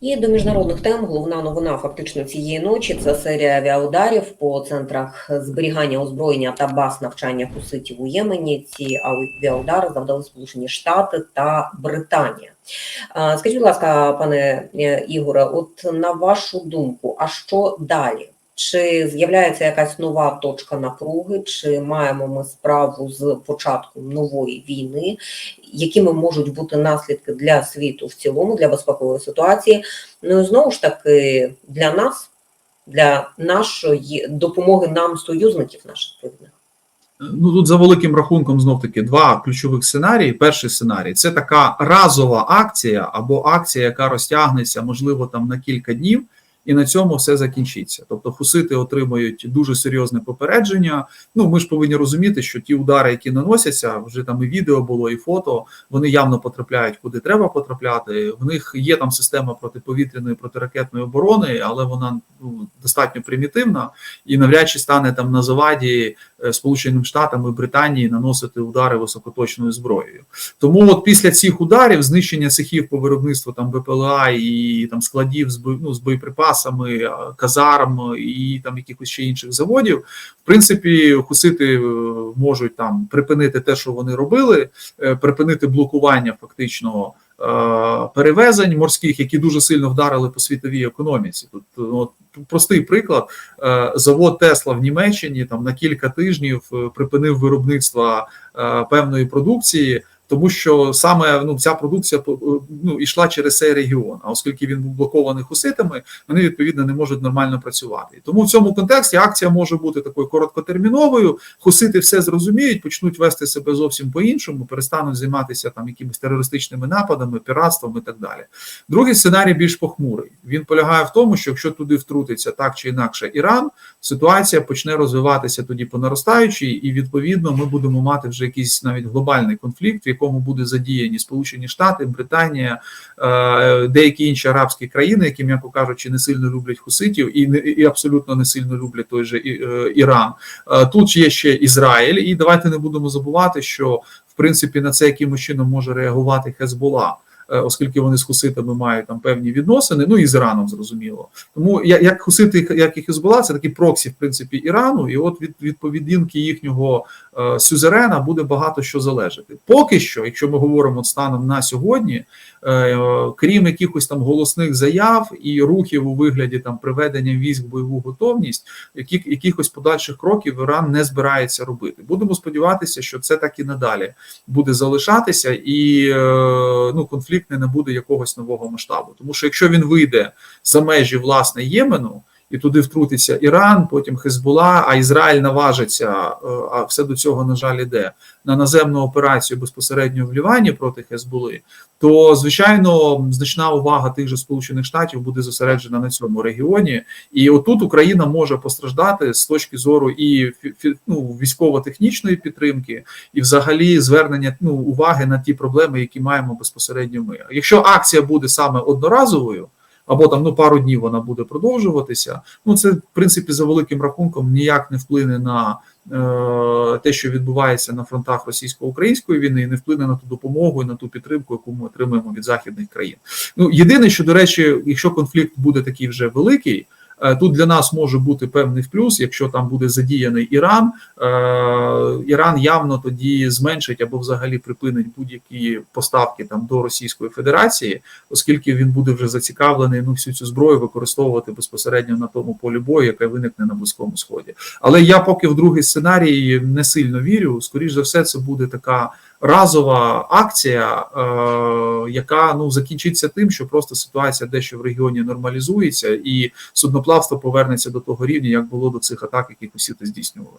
І до міжнародних тем головна новина фактично цієї ночі це серія авіаударів по центрах зберігання озброєння та баз навчання хуситів у Ємені. Ці авіаудари завдали Сполучені Штати та Британія. Скажіть, будь ласка, пане е, Ігоре, от на вашу думку, а що далі? Чи з'являється якась нова точка напруги, чи маємо ми справу з початком нової війни, якими можуть бути наслідки для світу в цілому, для безпекової ситуації? Ну і знову ж таки для нас, для нашої допомоги нам, союзників наших провідних? Ну тут за великим рахунком знов таки два ключових сценарії. Перший сценарій це така разова акція або акція, яка розтягнеться, можливо, там на кілька днів. І на цьому все закінчиться. Тобто хусити отримують дуже серйозне попередження. Ну ми ж повинні розуміти, що ті удари, які наносяться, вже там і відео було, і фото, вони явно потрапляють куди треба потрапляти. В них є там система протиповітряної протиракетної оборони, але вона ну, достатньо примітивна і навряд чи стане там на заваді е, Сполученим Штатам і Британії наносити удари високоточною зброєю. Тому от після цих ударів знищення цехів по виробництву там БПЛА і там складів з ну, з боєприпасами, е, казарм і там якихось ще інших заводів, в принципі, хусити е, можуть там припинити те, що вони робили, е, припинити блокування фактично. е, Перевезень морських, які дуже сильно вдарили по світовій економіці. Тут от, простий приклад: Е, завод Тесла в Німеччині там на кілька тижнів е, припинив виробництво е, певної продукції, тому що саме ну ця продукція по- ну ішла через цей регіон. А оскільки він був блокований хуситами, вони відповідно не можуть нормально працювати. І Тому в цьому контексті акція може бути такою короткотерміновою. Хусити все зрозуміють, почнуть вести себе зовсім по-іншому, перестануть займатися там якимись терористичними нападами, піратством і так далі. Другий сценарій більш похмурий. Він полягає в тому, що якщо туди втрутиться так чи інакше Іран, ситуація почне розвиватися тоді по наростаючій, і відповідно ми будемо мати вже якийсь навіть глобальний конфлікт, якому буде задіяні Сполучені Штати, Британія, е, деякі інші арабські країни, які, м'яко кажучи, не сильно люблять хуситів і не і абсолютно не сильно люблять той же е, Іран. Е, Тут є ще Ізраїль, і давайте не будемо забувати, що в принципі на це якимось чином може реагувати Хезбола. Е, Оскільки вони з хуситами мають там певні відносини, ну і з Іраном зрозуміло. Тому як хусити, як і Хезбола, це такі проксі, в принципі, Ірану, і от від, від поведінки їхнього е, сюзерена буде багато що залежати. Поки що, якщо ми говоримо станом на сьогодні, е, крім якихось там голосних заяв і рухів у вигляді там приведення військ в бойову готовність, які, якихось подальших кроків Іран не збирається робити. Будемо сподіватися, що це так і надалі буде залишатися, і ну конфлікт не набуде якогось нового масштабу. Тому що якщо він вийде за межі власне Ємену. І туди втрутиться Іран, потім Хезбула, а Ізраїль наважиться, е, а все до цього, на жаль, іде на наземну операцію безпосередньо в Лівані проти Хезбули, то звичайно значна увага тих же Сполучених Штатів буде зосереджена на цьому регіоні. І отут Україна може постраждати з точки зору і ну, військово-технічної підтримки, і взагалі звернення ну, уваги на ті проблеми, які маємо безпосередньо ми. Якщо акція буде саме одноразовою. Або там ну пару днів вона буде продовжуватися. Ну це в принципі за великим рахунком ніяк не вплине на е, те, що відбувається на фронтах російсько-української війни, і не вплине на ту допомогу і на ту підтримку, яку ми отримуємо від західних країн. Ну єдине, що до речі, якщо конфлікт буде такий вже великий. Е, Тут для нас може бути певний плюс, якщо там буде задіяний Іран. Е, Іран явно тоді зменшить або взагалі припинить будь-які поставки там до Російської Федерації, оскільки він буде вже зацікавлений ну всю цю зброю використовувати безпосередньо на тому полі бою, яке виникне на близькому сході. Але я поки в другий сценарій не сильно вірю. Скоріш за все, це буде така разова акція, е, яка ну закінчиться тим, що просто ситуація дещо в регіоні нормалізується, і судноплавство повернеться до того рівня, як було до цих атак, які хусіти здійснювали.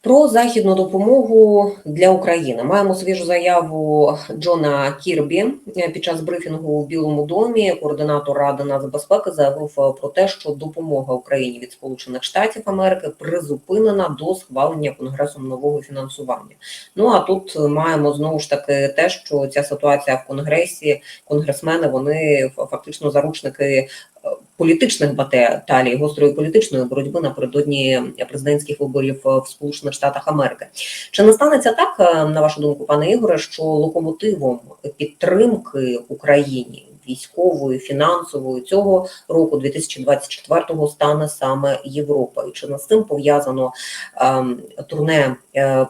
Про західну допомогу для України маємо свіжу заяву Джона Кірбі Е, під час брифінгу у Білому домі. Координатор Ради нацбезпеки заявив е, про те, що допомога Україні від Сполучених Штатів Америки призупинена до схвалення конгресом нового фінансування. Ну а тут маємо знову ж таки те, що ця ситуація в конгресі, конгресмени вони фактично заручники політичних баталій, гострої політичної боротьби напередодні президентських виборів в Сполучених Штатах Америки. Чи не станеться так, е, на вашу думку, пане Ігоре, що локомотивом підтримки Україні військовою, фінансовою цього року, 2024-го, стане саме Європа. І чи не з цим пов'язано ем, турне е,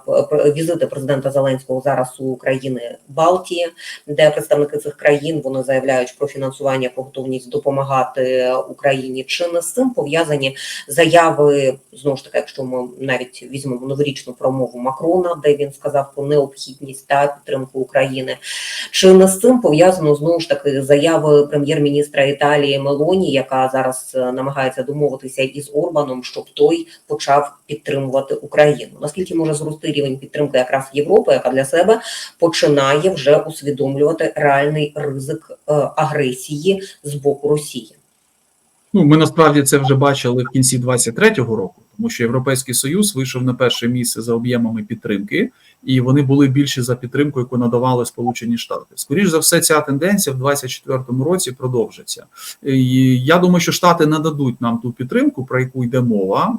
візити президента Зеленського зараз у країни Балтії, де представники цих країн вони заявляють про фінансування, про готовність допомагати Україні. Чи не з цим пов'язані заяви знову ж таки, якщо ми навіть візьмемо новорічну промову Макрона, де він сказав про необхідність та підтримку України, чи не з цим пов'язано знову ж таки заяви прем'єр-міністра Італії Мелоні, яка зараз е, намагається домовитися із Орбаном, щоб той почав підтримувати Україну? Наскільки може зрости рівень підтримки якраз Європи, яка для себе починає вже усвідомлювати реальний ризик е, агресії з боку Росії? Ну, ми насправді це вже бачили в кінці 23-го року, тому що Європейський Союз вийшов на перше місце за об'ємами підтримки, і вони були більше за підтримку, яку надавали Сполучені Штати. Скоріше за все, ця тенденція в 24-му році продовжиться. І я думаю, що Штати нададуть нам ту підтримку, про яку йде мова.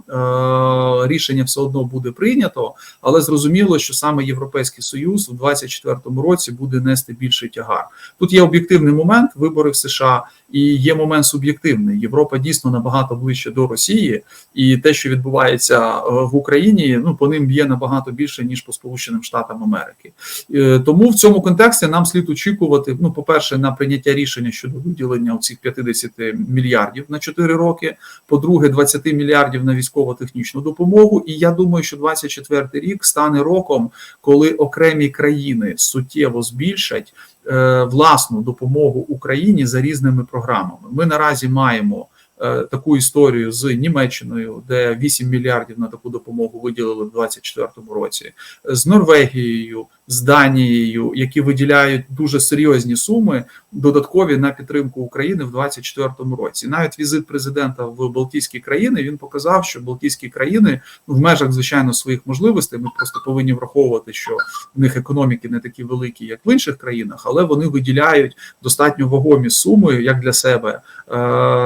Е, Рішення все одно буде прийнято, але зрозуміло, що саме Європейський Союз у 24-му році буде нести більший тягар. Тут є об'єктивний момент вибори в США. І є момент суб'єктивний. Європа дійсно набагато ближче до Росії, і те, що відбувається е, в Україні, ну по ним б'є набагато більше ніж по Сполученим Штатам Америки. Е, Тому в цьому контексті нам слід очікувати. Ну, по-перше, на прийняття рішення щодо виділення цих 50 мільярдів на 4 роки. По-друге, 20 мільярдів на військово-технічну допомогу. І я думаю, що 24 рік стане роком, коли окремі країни суттєво збільшать власну допомогу Україні за різними програмами. Ми наразі маємо е, таку історію з Німеччиною, де 8 мільярдів на таку допомогу виділили в 2024 році, з Норвегією, з Данією, які виділяють дуже серйозні суми додаткові на підтримку України в 2024 році. Навіть візит президента в Балтійські країни він показав, що Балтійські країни ну, в межах звичайно своїх можливостей. Ми просто повинні враховувати, що в них економіки не такі великі, як в інших країнах, але вони виділяють достатньо вагомі суми як для себе е,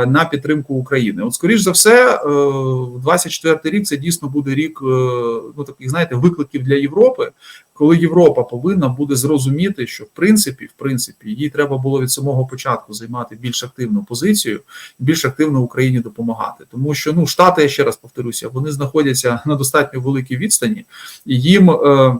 на підтримку України. От, скоріш за все, е, 24 рік це дійсно буде рік е, ну таких, знаєте, викликів для Європи. Коли Європа повинна буде зрозуміти, що в принципі, в принципі, їй треба було від самого початку займати більш активну позицію, більш активно Україні допомагати, тому що ну штати, я ще раз повторюся, вони знаходяться на достатньо великій відстані, і їм. Е,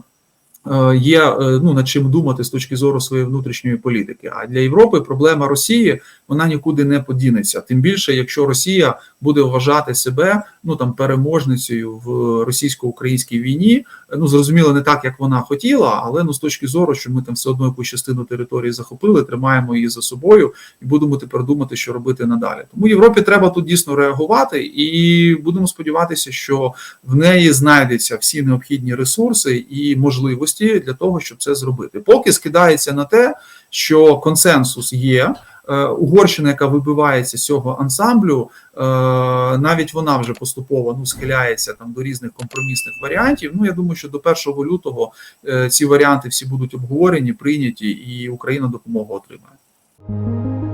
Є е, ну над чим думати з точки зору своєї внутрішньої політики. А для Європи проблема Росії вона нікуди не подінеться. Тим більше, якщо Росія буде вважати себе ну там переможницею в російсько-українській війні, ну зрозуміло, не так як вона хотіла, але ну з точки зору, що ми там все одно якусь частину території захопили, тримаємо її за собою і будемо тепер думати, що робити надалі. Тому Європі треба тут дійсно реагувати, і будемо сподіватися, що в неї знайдеться всі необхідні ресурси і можливості для того, щоб це зробити. Поки скидається на те, що консенсус є. Е, Угорщина, яка вибивається з цього ансамблю, е, навіть вона вже поступово ну схиляється там до різних компромісних варіантів. Ну я думаю, що до 1 лютого е, ці варіанти всі будуть обговорені, прийняті, і Україна допомогу отримає.